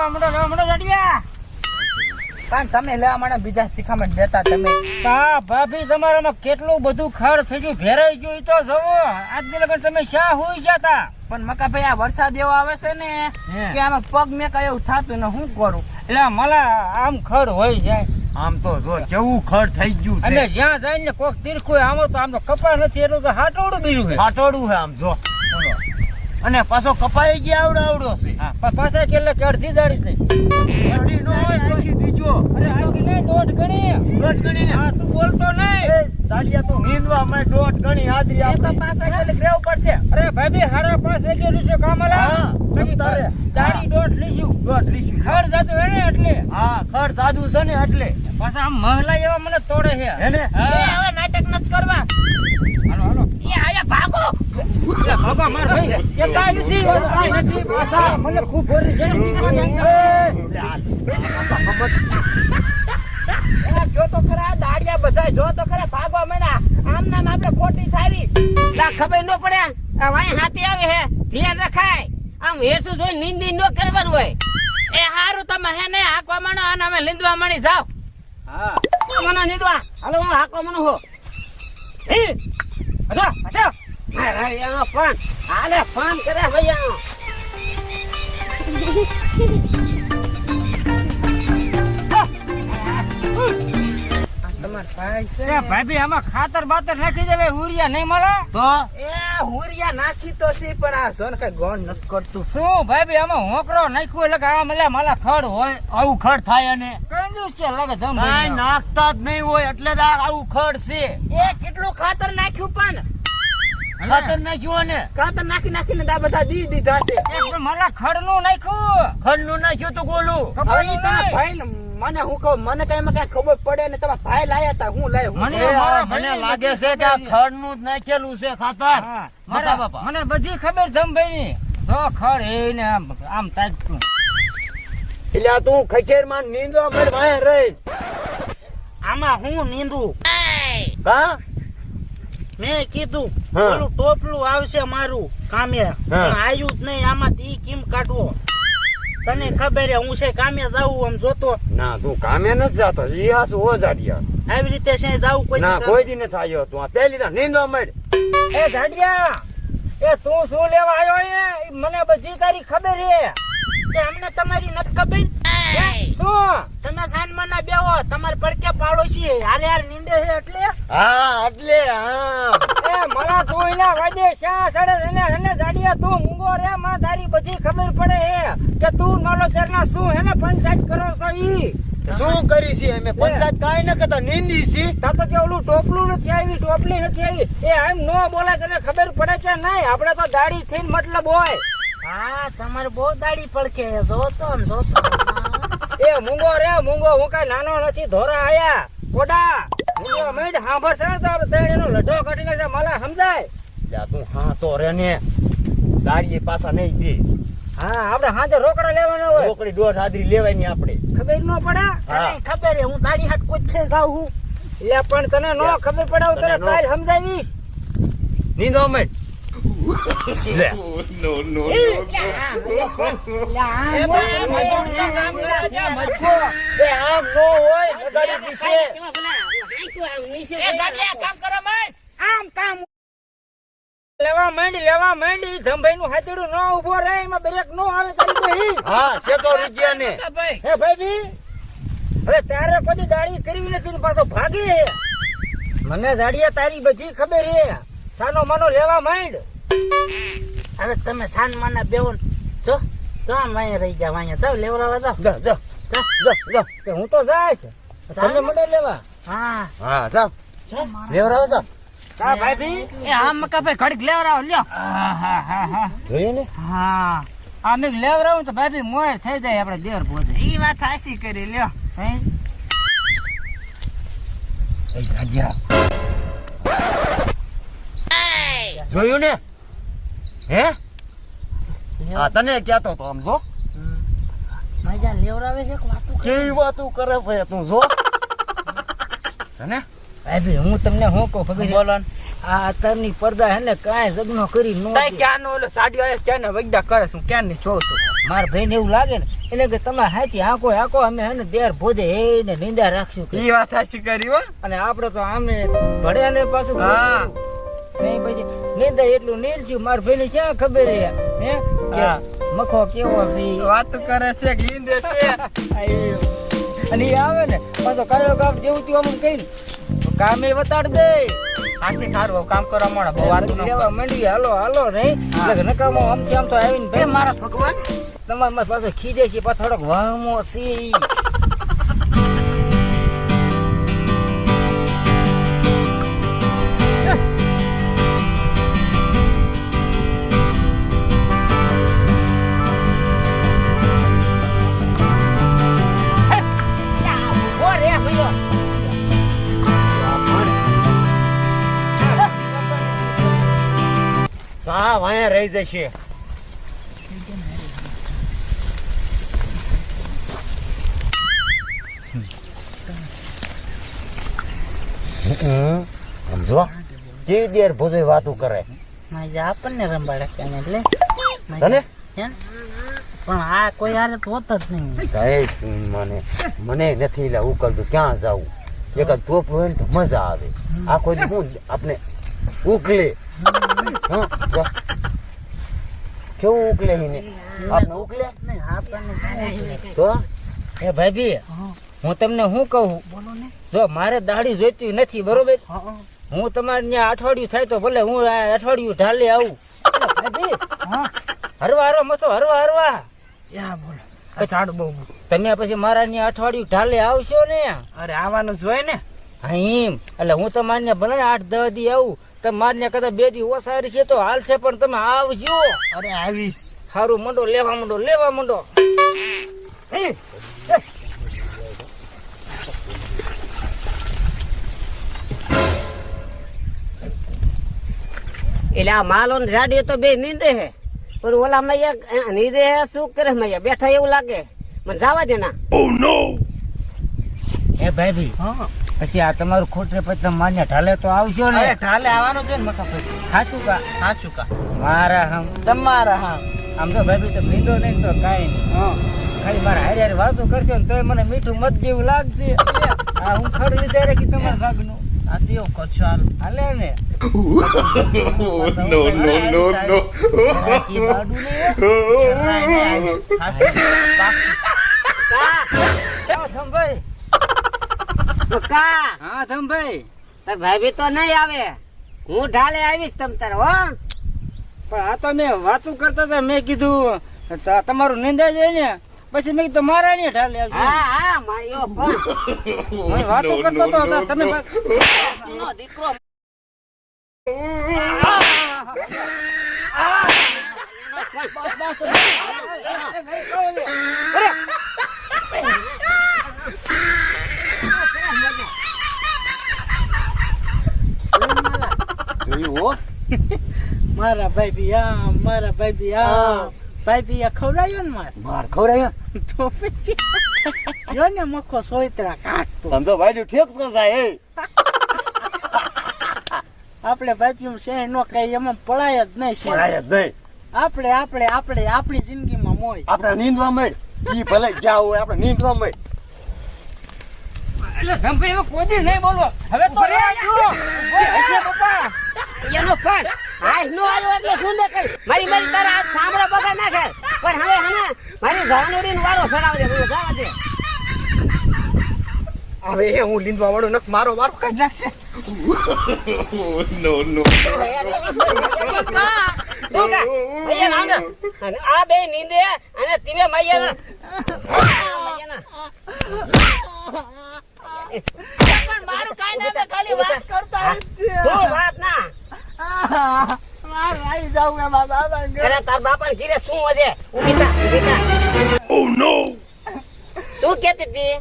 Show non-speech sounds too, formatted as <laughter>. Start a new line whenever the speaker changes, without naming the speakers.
રમડો શું
કરું?
એટલે મને આમ ખર હોય જાય.
આમ તો જો કેવું ખર થઈ ગયું
અને જ્યાં જાય ને કોક તીરખું આમ તો આમ તો કપા નથી એટલું તો હાટોડું બીજું
હાટોડું છે આમ જો. અને પાછો કપાઈ ગયા આવડો આવડો છે.
હા, પણ પાછા કેટલે કે અડધી દાડી થઈ.
અઢી નો હોય આખી બીજો.
અરે આખી ને દોઢ ગણી.
દોઢ ગણીને
હા તું બોલતો નહીં.
એ દાડિયા તો નીંદવા મે દોઢ ગણી હાજરી
એ તો પાછા એટલે ગ્રેવ પડશે.
અરે ભાભી સાડા પાંચ વાગે લીધો કામલા.
હા,
બાકી
તારે.
દાડી દોઢ લીધું
દોઢ લીધું.
ખર જાતું હે ને એટલે?
હા ખર સાદું છે ને એટલે.
પાછા આમ મહલા એવા મને તોડે છે.
હે ને.
હવે નાટક નથી કરવા
હાલો હાલો
એ આયા ભાગો
એટલે ભગવા માર ભાઈ એ કાંઈ નથી કાંઈ નથી પાછા મને ખૂબ
જો તો ખરા દાડિયા બધા જો તો ખરા ભાગવા માંડ્યા. આમ નામ આપણે ખોટી થાવી
લા ખબર ન પડે આ વાય હાથી આવે હે ધ્યાન રખાય. આમ હેઠું જોઈ નિંદી ન કરવાનું હોય.
એ હારું તમે હે ને હાકવા માણો અને અમે લીંદવા માંડી જાવ
હા.
મને નીંદવા. હાલો હું હાકો મને હો. હે હટો હટો. યા ફોન. હાલે ફોન કરે ભૈયા
તમાર ભાઈ છે
ભાભી આમાં ખાતર બાતર નાખી દેવે ઉરિયા નહીં મળે?
તો?
એ હુરિયા નાખી તો છે પણ આ જોન કઈ ગોણ નથી કરતું.
શું ભાભી આમાં હોકરો નાખ્યો એટલે આ મલે માલા ખડ હોય?
આવું ખડ થાય અને
કંજૂસ છે લાગે જમ
નાખતા જ નહીં હોય એટલે જ આવું ખડ છે.
એ કેટલું ખાતર નાખ્યું પણ?
ખાતર નાખ્યું ને
ખાતર નાખી નાખીને આ બધા દી દીધા છે
મને ખડનું નાખ્યું.
ખડનું નાખ્યું તો ગોલું.
હવે ઈ
ખબર
ભાઈ ને મને હું કહું મને કઈ માં કઈ ખબર પડે ને તમારા ભાઈ લાયા તા હું લાયો
મને મારા
લાગે છે કે આ
ખબર.
ખડનું જ નાખેલું છે ખાતર.
મારા-
બાપા.
મને બધી ખબર જમભાઈ ની જો ખડ એ ને આમ આમ તાજતું
એટલે તું ખખેરમાં નીંદો મળ ભાઈ રે
આમાં હું નીંદું?
કા
મેં કીધું પેલું ટોપલું આવશે મારું કામે. આવ્યું જ નહીં આમાં ઈ કેમ કાઢવો? તને ખબર હું છે કામે જાવું આમ જોતો.
ના તું કામે નથી જાતો ઈ હો ઓજાડિયા.
આવી રીતે છે જાવું કોઈ
ના કોઈ દી નથી આવ્યો તું આ પહેલી ના નીંદવા મળ
એ જાડિયા એ તું શું લેવા આવ્યો હે મને બધી તારી ખબર હે
કે અમને તમારી નથી ખબર? તમે સાંજમાં ના બેહો તમારે પડકે પાડોશી. હારે હાર નીંદે છે એટલે?
હા એટલે હા.
એ મને તું એના વાજે શા સડે એને એને જાડિયા તું મૂંગો રે માં તારી બધી ખબર પડે હે કે તું નોલો તેરના શું હેને પંચાયત કરો છો ઈ?
શું કરી છે અમે પંચાયત કાઈ ન કરતા નીંદી છે.
તા તો કે ઓલું ટોપલું નથી આવી ટોપલી નથી આવી. એ આમ નો બોલે તને ખબર પડે કે નહીં? આપણે તો દાડી થઈને મતલબ હોય.
હા તમારે બહુ દાડી પડકે જોતો જોતો.
એ મૂંગો રે મૂંગો હું કઈ નાનો નથી ધોરા આયા. કોડા મૂંગો મેં સાંભળ છે ને તો આપણે ત્રણ એનો લઢો કાઢી નાખે માલા સમજાય?
લ્યા તું હા તો રે ને. દાડીએ પાછા નહીં દે.
હા આપણે હાજે રોકડા લેવાના હોય.
રોકડી દોઢ હાજરી લેવાની આપણે.
ખબર ન પડે.
ખબર હે હું દાડી હાટ કોઈ છે જાઉં હું.
એટલે પણ તને ન ખબર પડે હું તને કાલ સમજાવીશ.
નીંદો મળ લે
ના
નો
લેવા માંડી લેવા માંડી ધમભાઈ નું હાજરું ન ઊભો રે એમાં બ્રેક નો આવે તારી
હા શેઠો રીજ્યા ને
ભાઈ
હે ભાઈ હવે તારે કોઈ દાડી કરવી નથી ને પાછો ભાગે મને જાડિયા તારી બધી ખબર હે સાનો માનો લેવા માંડ
હવે તમે સાન માના બેવો. જો જો આમ રહી ગયા અહીંયા જાઓ લેવડાવા જાઓ.
જો જો જો જો
જો હું તો જાય તમને મને લેવા.
હા.
હા જા લેવરાવો જા
કા ભાઈ
એ હા મકા ભાઈ ઘડીક લેવડાવો લ્યો.
હા હા હા હા.
જોયું ને?
હા.
આ મેં લેવરાવું તો ભાઈ મોય થઈ જાય આપણે દેર પહોંચે
ઈ વાત હાસી કરી લ્યો.
હે?
જોયું ને? હે? હા? તને કહેતો તો આમ જો.
મજા છે વાતું કરે?
કેવી વાતું કરે છે તું જો. તને?
ભાઈ હું તમને શું કહું ખબર છે?
બોલો
આ અત્યારની પડદા હે ને કાંઈ જગનો કરી નો
તાઈ ક્યાંનો ઓલો સાડીઓ આવ્યો ક્યાંનો વૈદ્યા કરે છું ક્યાંની જોઉં છું?
મારા ભાઈને એવું લાગે ને એટલે કે તમે હાથી હાંકો હાંકો અમે હે ને દેર ભોજે હે ને નિંદા રાખશું
એ વાત સાચી કરી હો.
અને આપણે તો આમે ભડે ને પાછું
હા.
નહીં પછી નિંદા એટલું નીલજ્યું મારા ભાઈને ક્યાં ખબર હે? હે. મખો કેવો છે?
વાત કરે છે <laughs>
અને આવે ને પાછો કાળો કાપ જેવું તેવું આમ કહીને તો કામે વતાડ દે.
આથી સારું કામ કરવા મળે બહુ વાત
લેવા માંડવી હાલો હાલો નહીં એટલે નકામો આમ તો આવીને ભાઈ
મારા ભગવાન?
તમારા પાછો ખીજે છે પાછો થોડોક વામો છે.
સાવ અહીંયા રહી જશે. સમજો? કેવી દેર ભોજે વાતું કરે?
આપણને રંબાડે કેમ એટલે?
તને?
પણ આ કોઈ હારે તો હોત જ નહીં.
મને મને નથી લે ઉકલતું ક્યાં જાવું એક જ ચોપડું હોય ને તો મજા આવે. આ કોઈ હું આપણે ઉકલે. કેવું ઉકલે એને? આપને ઉકલે? તો?
એ ભાભી હું તમને શું કહું? જો મારે દાઢી જોઈતી નથી બરોબર? હું તમારે ત્યાં અઠવાડિયું થાય તો ભલે હું અઠવાડિયું ઢાલે આવું. હરવા હરવા મતો હરવા હરવા.
બોલો ઝાડ બહુ
તમે પછી મારા ત્યાં અઠવાડિયું ઢાલે આવશો ને?
અરે આવવાનું જોઈએ ને.
હા એમ. એટલે હું તમારે ભલે ને આઠ દસ દી આવું તમે મારે ત્યાં કદાચ બે દી ઓસારી છે તો હાલ છે પણ તમે આવજો.
અરે આવીશ.
સારું મંડો લેવા મંડો લેવા મંડો.
એટલે આ માલો ને ઝાડીએ તો બે નીંદે હે. પણ ઓલા મૈયા નીંદે હે શું કરે મૈયા? બેઠા એવું લાગે. મને જવા દે ના.
એ ભાઈ પછી આ તમારું ખોટરે પછી તમે માન્ય ઢાલે તો આવશો ને
ઢાલે આવવાનું છે ને મકા પછી
સાચું કા
સાચું કા
મારા હમ
તમારા હમ
આમ તો ભાઈ તો ભીંડો નહીં તો કાંઈ નહીં
હા
ખાલી મારા હારે હારે વાતો કરશો ને તોય મને મીઠું મત જેવું લાગશે આ હું ખડ વિચારે રાખી તમારા ભાગનું
આ એવું કરશો હાલ
હાલે ને
નો નો નો નો
રાખી બાડું નહીં હા, ધમભાઈ.
તાર ભાભી તો નહીં આવે. હું ઢાલે આવીશ તમ તાર હો.
પણ આ તો મેં વાતું કરતા હતા મેં કીધું ત- તમારું નિંદા જાય ને. પછી મેં કીધું મારા ને ઢાલે.
હા હા માયો પણ
વાતું કરતો હતો તો તમે બસ-
નો દીકરો
હો.
મારા ભાઈ બી આ મારા ભાઈ બી આ ભાઈ બી આ ને મારે?
માર ખવડાય?
તો પછી? જો ને મખો સોયતરા કાઢતો
સમજો ભાઈ ઠેક તો જાય હે.
આપણે ભાઈ છે નો કઈ એમાં પડાય જ નહીં
પડાય જ નહીં.
આપણે આપણે આપણે આપણી જિંદગીમાં મોય.
આપણે નીંદવા મળ ઈ ભલે જ્યાં હોય આપણે નીંદવા મળ
એટલે સંભાઈ હવે કોઈ નહીં બોલો હવે તો રે હશે પપ્પા.
એનો ફળ આજ નો આવ્યો એટલે શું ને કઈ મારી મારી તારા હાથ સાંભળો બગા નાખે પણ હવે હને મારી જાનુડી નો વારો સડાવ બોલો જવા દે
હવે એ હું લીંદવા વાળો નક મારો મારો કાઢ નાખશે.
નો નો. આ બે નીંદે અને તમે પણ
મારું કાઈ ના ખાલી વાત કરતા
હું. વાત
મારું આવી જાવું એમાં બાબા
અરે તાર બાપા ઘીરે શું વધે? ઊભી થા ઓ નો તું કેતી હતી?